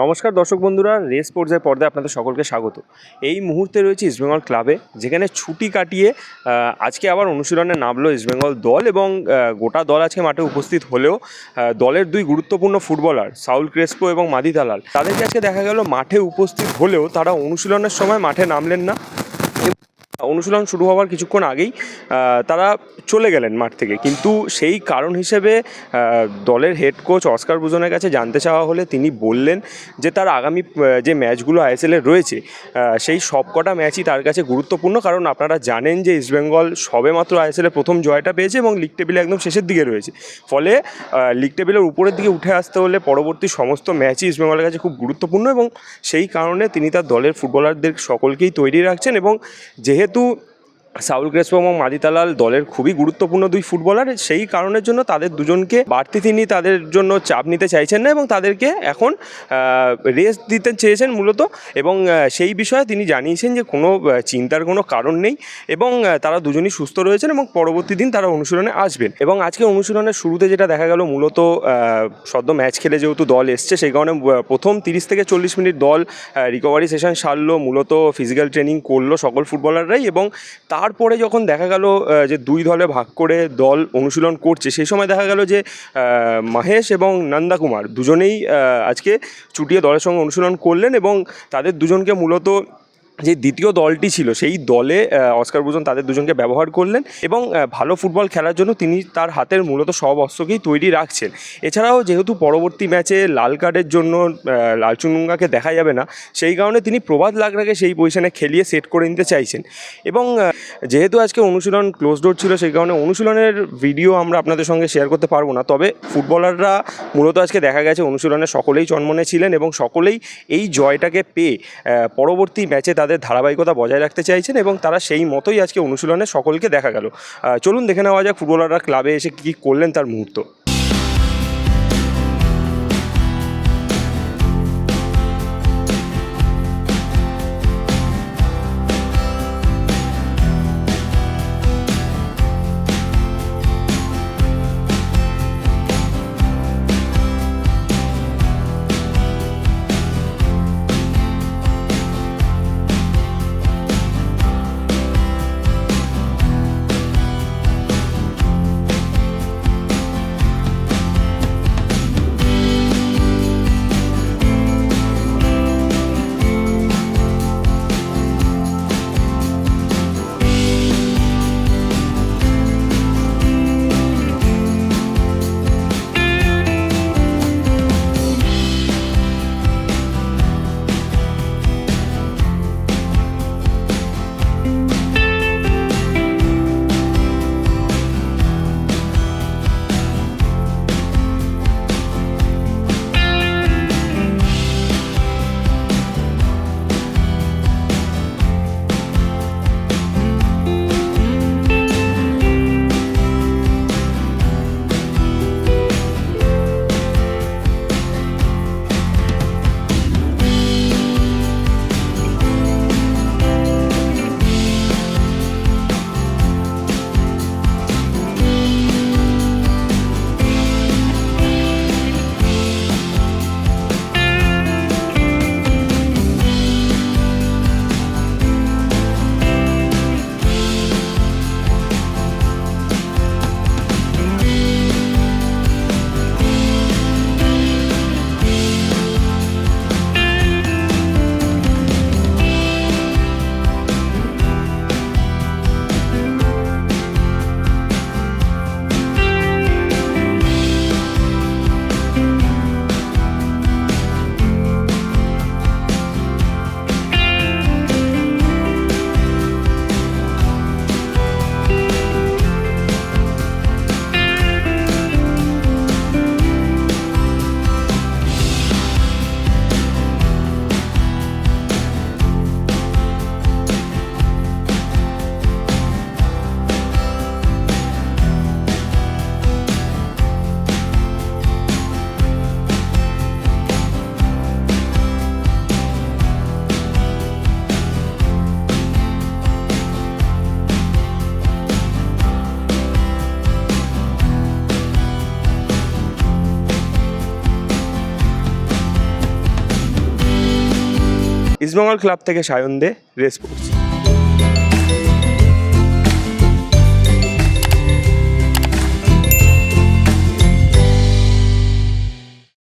নমস্কার দর্শক বন্ধুরা, রেস পর্যায়ে পর্দায় আপনাদের সকলকে স্বাগত। এই মুহূর্তে রয়েছে ইস্টবেঙ্গল ক্লাবে যেখানে ছুটি কাটিয়ে আজকে আবার অনুশীলনে নামলো ইস্টবেঙ্গল দল এবং গোটা দল আজকে মাঠে উপস্থিত হলেও দলের দুই গুরুত্বপূর্ণ ফুটবলার সাউল ক্রেসপো এবং মাদি দালাল। তাদেরকে আজকে দেখা গেল মাঠে উপস্থিত হলেও তারা অনুশীলনের সময় মাঠে নামলেন না। অনুশীলন শুরু হওয়ার কিছুক্ষণ আগেই তারা চলে গেলেন মাঠ থেকে। কিন্তু সেই কারণ হিসেবে দলের হেড কোচ অস্কার বুজনের কাছে জানতে চাওয়া হলে তিনি বললেন যে তার আগামী যে ম্যাচগুলো আইএসএলে রয়েছে সেই সবকটা ম্যাচই তার কাছে গুরুত্বপূর্ণ। কারণ আপনারা জানেন যে ইস্টবেঙ্গল সবেমাত্র আইএসএলে প্রথম জয়টা পেয়েছে এবং লিগ টেবিলে একদম শেষের দিকে রয়েছে। ফলে লিগ টেবিলের উপরের দিকে উঠে আসতে হলে পরবর্তী সমস্ত ম্যাচই ইস্টবেঙ্গলের কাছে খুব গুরুত্বপূর্ণ এবং সেই কারণে তিনি তার দলের ফুটবলারদের সকলকেই তৈরি রাখছেন এবং যেহেতু muito সাউল ক্রেসপো এবং মাদিতালাল দলের খুবই গুরুত্বপূর্ণ দুই ফুটবলার। সেই কারণের জন্য তাদের দুজনকে বাড়তি তিনি তাদের জন্য চাপ নিতে চাইছেন না এবং তাদেরকে এখন রেস্ট দিতে চেয়েছেন মূলত। এবং সেই বিষয়ে তিনি জানিয়েছেন যে কোনো চিন্তার কোনো কারণ নেই এবং তারা দুজনই সুস্থ রয়েছেন এবং পরবর্তী দিন তারা অনুশীলনে আসবেন। এবং আজকে অনুশীলনের শুরুতে যেটা দেখা গেল মূলত সদ্য ম্যাচ খেলে যেহেতু দল এসছে, সেই কারণে প্রথম তিরিশ থেকে চল্লিশ মিনিট দল রিকভারি সেশন সারলো, মূলত ফিজিক্যাল ট্রেনিং করল সকল ফুটবলাররাই এবং তারপরে যখন দেখা গেল যে দুই দলে ভাগ করে দল অনুশীলন করছে, সেই সময় দেখা গেল যে মাহেশ এবং নন্দা কুমার দুজনেই আজকে চুটিয়ে দলের সঙ্গে অনুশীলন করলেন এবং তাদের দুজনকে মূলত যে দ্বিতীয় দলটি ছিল, সেই দলে অস্কার বুজন তাদের দুজনকে ব্যবহার করলেন এবং ভালো ফুটবল খেলার জন্য তিনি তার হাতের মূলত সব অস্ত্রকেই তৈরি রাখছেন। এছাড়াও যেহেতু পরবর্তী ম্যাচে লাল কার্ডের জন্য লালচুনুঙ্গাকে দেখা যাবে না, সেই কারণে তিনি প্রভাত লাগরাকে সেই পজিশনে খেলিয়ে সেট করে নিতে চাইছেন। এবং যেহেতু আজকে অনুশীলন ক্লোজ ডোর ছিল, সেই কারণে অনুশীলনের ভিডিও আমরা আপনাদের সঙ্গে শেয়ার করতে পারব না। তবে ফুটবলাররা মূলত আজকে দেখা গেছে, অনুশীলনে সকলেই চন্মনে ছিলেন এবং সকলেই এই জয়টাকে পেয়ে পরবর্তী ম্যাচে তাদের ধারাবাহিকতা বজায় রাখতে চাইছেন এবং তারা সেই মতোই আজকে অনুশীলনে সকলকে দেখা গেল। চলুন দেখে নেওয়া যাক ফুটবলাররা ক্লাবে এসে কী করলেন তার মুহূর্ত। ইস্টবেঙ্গল ক্লাব থেকে সায়ন দে রেস স্পোর্টস